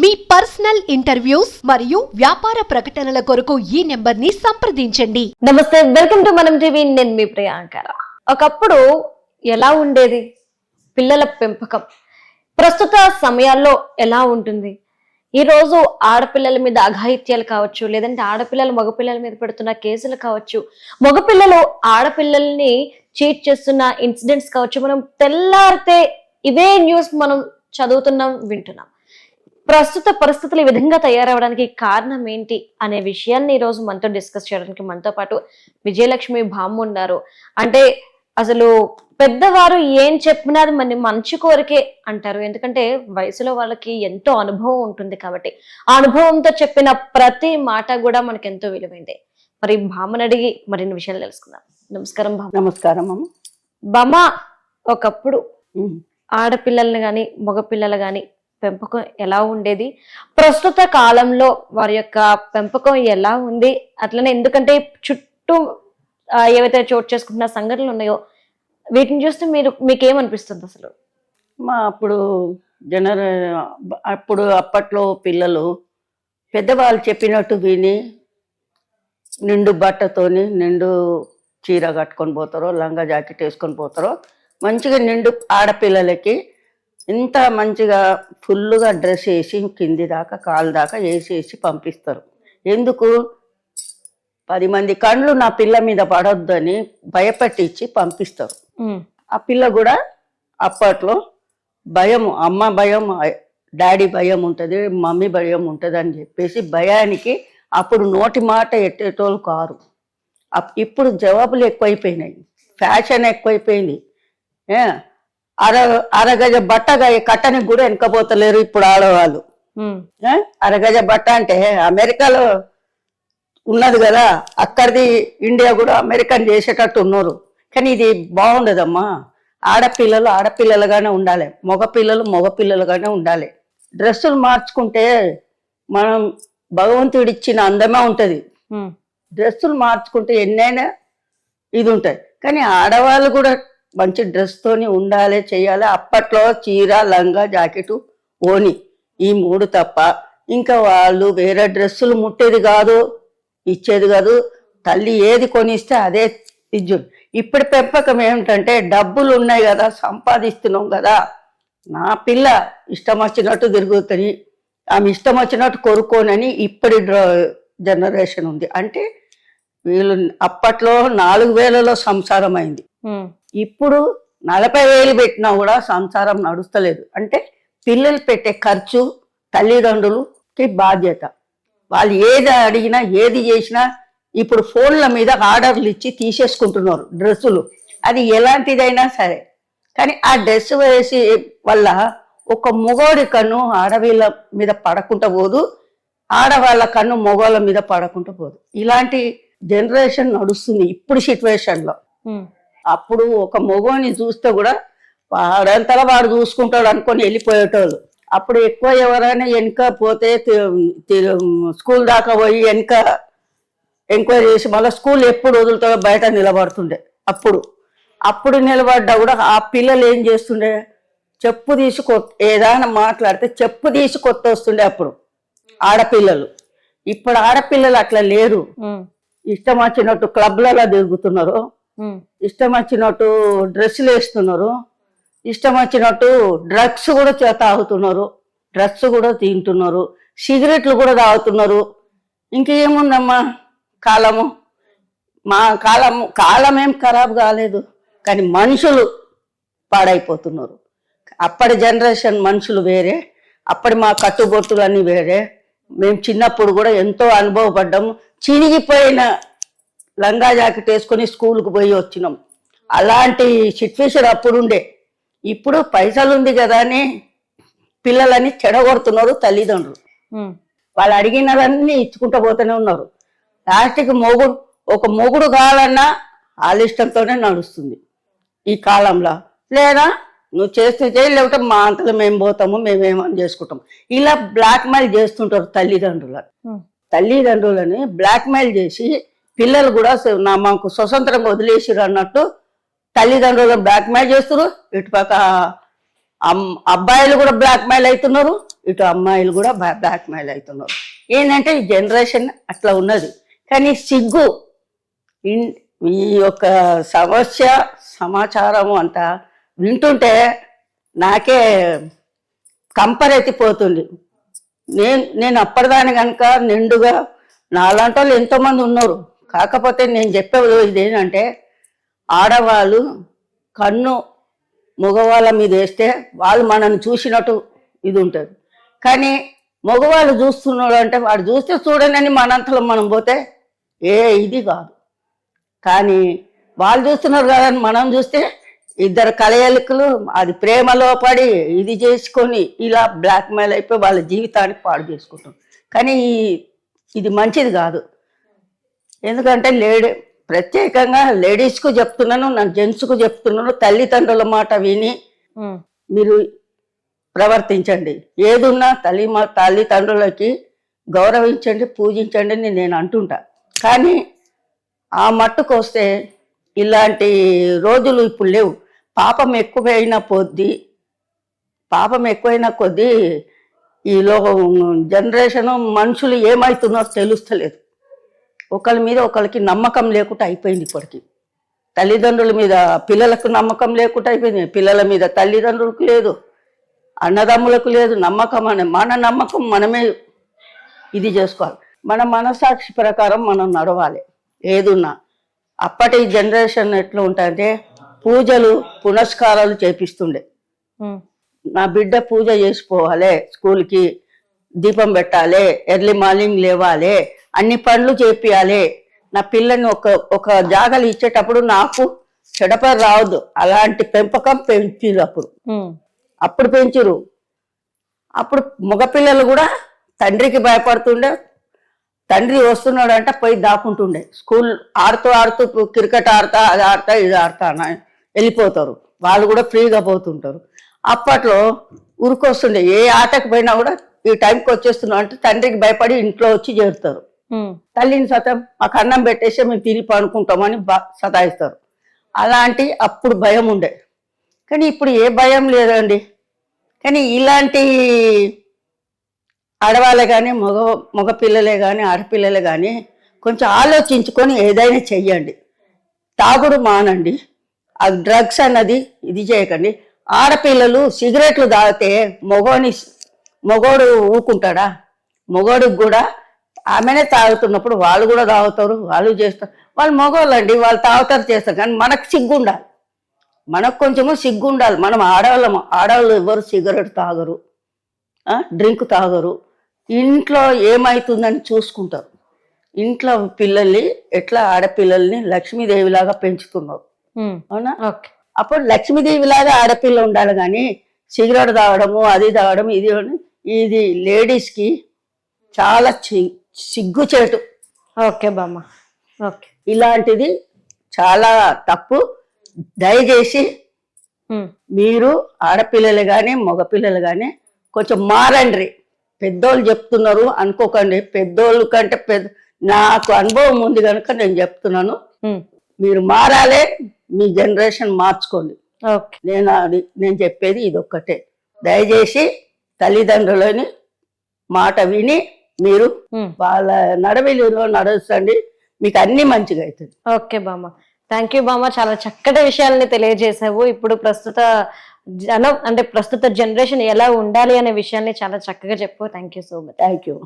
మీ personal interviews మరియు వ్యాపార ప్రకటనల కొరకు ఈ నెంబర్ని సంప్రదించండి. నమస్తే వెల్కమ్ టు మనం టీవీ. నేను మీ ప్రియాంక. ఒకప్పుడు ఎలా ఉండేది? పిల్లల పెంపకం. ప్రస్తుత సమయాల్లో ఎలా ఉంటుంది? ఈ రోజు ఆడపిల్లల మీద అఘాయిత్యాలు కావచ్చు లేదంటే ఆడపిల్లలు మగపిల్లల మీద పెడుతున్న కేసులు కావచ్చు మగపిల్లలు ఆడపిల్లల్ని చీట్ చేస్తున్న ఇన్సిడెంట్స్ కావచ్చు మనం తెల్లారితే ఇవే న్యూస్ మనం చదువుతున్నాం వింటున్నాం. ప్రస్తుత పరిస్థితులు ఈ విధంగా తయారవడానికి కారణం ఏంటి అనే విషయాన్ని ఈ రోజు మనతో డిస్కస్ చేయడానికి మనతో పాటు విజయలక్ష్మి బామ్మ ఉన్నారు. అంటే అసలు పెద్దవారు ఏం చెప్పినా అది మన మంచి కోరికే అంటారు. ఎందుకంటే వయసులో వాళ్ళకి ఎంతో అనుభవం ఉంటుంది కాబట్టి. ఆ అనుభవంతో చెప్పిన ప్రతి మాట కూడా మనకి ఎంతో విలువైందే. మరి బామ్మని అడిగి మరిన్ని విషయాలు తెలుసుకుందాం. నమస్కారం బామ్మ నమస్కారం అమ్మ. బామ్మ ఒకప్పుడు. ఆడపిల్లల్ని కానీ మగపిల్లలు కానీ పెంపకం ఎలా ఉండేది? ప్రస్తుత కాలంలో వారి యొక్క పెంపకం ఎలా ఉంది? అట్లనే ఎందుకంటే చుట్టూ ఏవైతే చోటు చేసుకుంటున్న సంఘటనలు ఉన్నాయో వీటిని చూస్తే మీరు మీకేమనిపిస్తుంది అసలు? మా అప్పుడు జనర అప్పుడు అప్పట్లో పిల్లలు పెద్దవాళ్ళు చెప్పినట్టు విని నిండు బట్టతోని నిండు చీర కట్టుకొని పోతారో లంగా జాకెట్ వేసుకొని పోతారో మంచిగా నిండు ఆడపిల్లలకి ఇంత మంచిగా ఫుల్గా డ్రెస్ వేసి కింది దాకా కాలు దాకా వేసేసి పంపిస్తారు. ఎందుకు? పది మంది కండ్లు నా పిల్ల మీద పడొద్దని భయపెట్టించి పంపిస్తారు. ఆ పిల్ల కూడా అప్పట్లో భయం అమ్మ భయం డాడీ భయం ఉంటుంది మమ్మీ భయం ఉంటుంది అని చెప్పేసి భయానికి అప్పుడు నోటి మాట ఎట్టేటోళ్ళు కారు. ఇప్పుడు జవాబులు ఎక్కువైపోయినాయి. ఫ్యాషన్ ఎక్కువైపోయింది. ఏ? అర అరగజ బట్టగా కట్టనికి కూడా వెనకపోతలేరు ఇప్పుడు ఆడవాళ్ళు? అరగజ బట్ట అంటే అమెరికాలో ఉన్నది కదా అక్కడిది ఇండియా కూడా అమెరికన్ చేసేటట్టు ఉన్నారు. కానీ ఇది బాగుండదమ్మా. ఆడపిల్లలు ఆడపిల్లలుగానే ఉండాలి. మగపిల్లలు మగపిల్లలుగానే ఉండాలి. డ్రెస్సులు మార్చుకుంటే మనం భగవంతుడిచ్చిన అందమే ఉంటుంది. డ్రెస్సులు మార్చుకుంటే ఎన్నైనా ఇది ఉంటుంది. కానీ ఆడవాళ్ళు కూడా మంచి డ్రెస్తోని ఉండాలి చేయాలి. అప్పట్లో చీర లంగా జాకెట్ ఓని ఈ మూడు తప్ప. ఇంకా వాళ్ళు వేరే డ్రెస్సులు ముట్టేది కాదు ఇచ్చేది కాదు. తల్లి ఏది కొనిస్తే అదే ఇజ్జు ఇప్పుడు పెంపకం ఏమిటంటే డబ్బులు ఉన్నాయి కదా సంపాదిస్తున్నాం కదా. నా పిల్ల ఇష్టం వచ్చినట్టు తిరుగుతుంది. ఆమె ఇష్టం వచ్చినట్టు కొనుక్కోనని ఇప్పటి జనరేషన్ ఉంది. అంటే వీళ్ళు అప్పట్లో నాలుగు వేలలో సంసారం అయింది. ఇప్పుడు నలభై వేలు పెట్టినా కూడా సంసారం నడుస్తలేదు. అంటే పిల్లలు పెట్టే ఖర్చు తల్లిదండ్రులకి బాధ్యత. వాళ్ళు ఏది అడిగినా ఏది చేసినా ఇప్పుడు ఫోన్ల మీద ఆర్డర్లు ఇచ్చి తీసేసుకుంటున్నారు డ్రెస్సులు. అది ఎలాంటిదైనా సరే. కానీ ఆ డ్రెస్ వేసి వల్ల ఒక మొగోడి కన్ను ఆడవాళ్ళ మీద పడకుండా పోదు. ఆడవాళ్ళ కన్ను మొగోళ్ళ మీద పడకుండా పోదు. ఇలాంటి జనరేషన్ నడుస్తుంది ఇప్పుడు సిచ్యువేషన్లో. అప్పుడు ఒక మగోని చూస్తే కూడా వాడంతలా వాడు చూసుకుంటాడు అనుకొని వెళ్ళిపోయేటోళ్ళు. అప్పుడు ఎక్కువ ఎవరైనా వెనక పోతే స్కూల్ దాకా పోయి వెనక ఎంక్వైరీ చేసి మళ్ళీ స్కూల్ ఎప్పుడు వదులుతాడో బయట నిలబడుతుండే. అప్పుడు. అప్పుడు నిలబడ్డా కూడా ఆ పిల్లలు ఏం చేస్తుండే? చెప్పు తీసి ఏదైనా మాట్లాడితే చెప్పు తీసి కొట్టొస్తుండే అప్పుడు ఆడపిల్లలు. ఇప్పుడు ఆడపిల్లలు అట్లా లేరు. ఇష్టం వచ్చినట్టు క్లబ్లలో తిరుగుతున్నారు ఉమ్, ఇష్టం వచ్చినట్టు డ్రెస్సులు వేస్తున్నారు. ఇష్టం వచ్చినట్టు డ్రగ్స్ కూడా తాగుతున్నారు. డ్రగ్స్ కూడా తింటున్నారు. సిగరెట్లు కూడా తాగుతున్నారు. ఇంకేముందమ్మా కాలము? మా కాలము కాలం ఏం ఖరాబ్ కాలేదు. కానీ మనుషులు పాడైపోతున్నారు. అప్పటి జనరేషన్ మనుషులు వేరే అప్పటి మా కట్టుబొట్టులన్నీ వేరే. మేము చిన్నప్పుడు కూడా ఎంతో అనుభవపడ్డాము. చినిగిపోయిన లంగా జాకెట్ వేసుకొని స్కూల్కి పోయి వచ్చినాం. అలాంటి సిచ్యువేషన్ అప్పుడు ఉండే ఇప్పుడు పైసలు ఉంది కదా అని పిల్లలని చెడగొడుతున్నారు తల్లిదండ్రులు. వాళ్ళు అడిగినవన్నీ ఇచ్చుకుంటూ పోతూనే ఉన్నారు. లాస్ట్కి మొగుడు ఒక మొగుడు కావాలన్నా వాళ్ళ ఇష్టంతోనే నడుస్తుంది ఈ కాలంలో. లేదా నువ్వు చేస్తే చేయి లేకపోతే మా అంతలో మేము పోతాము మేమేమని చేసుకుంటాం. ఇలా బ్లాక్ మెయిల్ చేస్తుంటారు తల్లిదండ్రులు. ఉమ్, తల్లిదండ్రులని బ్లాక్మెయిల్ చేసి పిల్లలు కూడా నా మాకు స్వతంత్రంగా వదిలేసిరు అన్నట్టు తల్లిదండ్రులను బ్లాక్మెయిల్ చేస్తున్నారు. ఇటుపక్క అమ్- అబ్బాయిలు కూడా బ్లాక్ మెయిల్ అవుతున్నారు ఇటు అమ్మాయిలు కూడా బ్లాక్ మెయిల్ అవుతున్నారు ఏంటంటే ఈ జనరేషన్ అట్లా ఉన్నది. కానీ సిగ్గు. ఇన్- ఈ యొక్క సమస్య సమాచారం అంతా వింటుంటే నాకే కంపరెత్తిపోతుంది. నేను నేను అప్పటిదాని కనుక నిండుగా నాలాంటి వాళ్ళు ఎంతోమంది ఉన్నారు. కాకపోతే నేను చెప్పేది ఇదేంటంటే ఆడవాళ్ళు కన్ను మగవాళ్ళ మీద వేస్తే వాళ్ళు మనల్ని చూసినట్టు ఇది ఉంటుంది. కానీ మగవాళ్ళు చూస్తున్నాడు అంటే వాడు చూస్తే చూడనని మనంతలో మనం పోతే ఏ ఇది కాదు. కానీ వాళ్ళు చూస్తున్నారు కదని మనం చూస్తే ఇద్దరు కలయలికలు అది ప్రేమలో పడి ఇది చేసుకొని ఇలా బ్లాక్మెయిల్ అయిపోయి వాళ్ళ జీవితాన్ని పాడు చేసుకుంటాం. కానీ ఇది మంచిది కాదు. ఎందుకంటే లేడీ ప్రత్యేకంగా లేడీస్కు చెప్తున్నాను నా జెంట్స్కు చెప్తున్నాను తల్లిదండ్రుల మాట విని మీరు ప్రవర్తించండి. ఏదున్నా తల్లి మా తల్లిదండ్రులకి గౌరవించండి పూజించండి అని నేను అంటుంటా. కానీ ఆ మట్టుకు వస్తే ఇలాంటి రోజులు ఇప్పుడు లేవు. పాపం ఎక్కువైన కొద్దీ పాపం ఎక్కువైన కొద్దీ ఈలో జనరేషన్ మనుషులు ఏమవుతున్నారో తెలుస్తలేదు. ఒకరి మీద ఒకరికి నమ్మకం లేకుండా అయిపోయింది ఇప్పటికి. తల్లిదండ్రుల మీద పిల్లలకు నమ్మకం లేకుండా అయిపోయింది. పిల్లల మీద తల్లిదండ్రులకు లేదు అన్నదమ్ములకు లేదు నమ్మకం అనే మన నమ్మకం మనమే ఇది చేసుకోవాలి. మన మనసాక్షి ప్రకారం మనం నడవాలి. ఏదున్నా అప్పటి జనరేషన్ ఎట్లా ఉంటాయంటే పూజలు పునస్కారాలు చేపిస్తుండే. నా బిడ్డ పూజ చేసిపోవాలి స్కూల్కి దీపం పెట్టాలి ఎర్లీ మార్నింగ్ లేవాలి అన్ని పనులు చేపియాలి. నా పిల్లని ఒక ఒక జాగలు ఇచ్చేటప్పుడు నాకు చెడపరి రావద్దు. అలాంటి పెంపకం పెంచిరు అప్పుడు. అప్పుడు పెంచురు. అప్పుడు మగపిల్లలు కూడా తండ్రికి భయపడుతుండే. తండ్రి వస్తున్నాడు అంటే పోయి దాక్కుంటుండే స్కూల్ ఆడుతూ ఆడుతూ క్రికెట్ ఆడతా అది ఆడతా ఇది ఆడతా అని వెళ్ళిపోతారు. వాళ్ళు కూడా ఫ్రీగా పోతుంటారు. అప్పట్లో ఉరికొస్తుండే. ఏ ఆటకు పోయినా కూడా ఈ టైంకి వచ్చేస్తున్నాం అంటే తండ్రికి భయపడి ఇంట్లో వచ్చి చేరుతారు. తల్లిని సతం మాకు అన్నం పెట్టేసి మేము తిని పడుకుంటామని సతాయిస్తారు. అలాంటి అప్పుడు భయం ఉండే. కానీ ఇప్పుడు ఏ భయం లేదండి. కానీ ఇలాంటి ఆడవాళ్ళే కానీ మగ మగపిల్లలే కానీ ఆడపిల్లలే కానీ కొంచెం ఆలోచించుకొని ఏదైనా చెయ్యండి. తాగుడు మానండి. ఆ డ్రగ్స్ అన్నది ఇది చేయకండి. ఆడపిల్లలు సిగరెట్లు తాగితే మగోని మగోడు ఊకుంటాడా మగోడికి కూడా ఆమెనే తాగుతున్నప్పుడు వాళ్ళు కూడా తాగుతారు వాళ్ళు చేస్తారు. వాళ్ళు మగవాళ్ళండి వాళ్ళు తాగుతారు చేస్తారు. కానీ మనకు సిగ్గు ఉండాలి మనకు కొంచెము సిగ్గు ఉండాలి మనం ఆడవాళ్ళము ఆడవాళ్ళు ఎవరు సిగరెట్ తాగరు డ్రింక్ తాగరు. ఇంట్లో ఏమవుతుందని చూసుకుంటారు. ఇంట్లో పిల్లల్ని ఎట్లా ఆడపిల్లల్ని లక్ష్మీదేవిలాగా పెంచుతున్నారు. అవునా? ఓకే. అప్పుడు లక్ష్మీదేవిలాగా ఆడపిల్ల ఉండాలి కానీ సిగరెట్ తాగడము అది తాగడం ఇది ఇది లేడీస్కి చాలా సిగ్గుచేటు ఓకే బామ్మ. ఓకే. ఇలాంటిది చాలా తప్పు. దయచేసి మీరు ఆడపిల్లలు కానీ మగపిల్లలు కానీ కొంచెం మారండి. పెద్దోళ్ళు చెప్తున్నారు అనుకోకండి. పెద్దోళ్ళు కంటే పెద్ద నాకు అనుభవం ఉంది కనుక నేను చెప్తున్నాను. మీరు మారాలే మీ జనరేషన్ మార్చుకోండి. ఓకే. నేను అది- నేను చెప్పేది ఇది ఒక్కటే దయచేసి తల్లిదండ్రులని మాట విని మీరు వాళ్ళ నడవిలో నడుస్తండి. మీకు అన్ని మంచిగా అవుతుంది. ఓకే బామ్మ. థ్యాంక్ యూ బామ్మ. చాలా చక్కటి విషయాల్ని తెలియజేసావు. ఇప్పుడు ప్రస్తుత జనం అంటే ప్రస్తుత జనరేషన్ ఎలా ఉండాలి అనే విషయాన్ని చాలా చక్కగా చెప్పు thank you so much thank you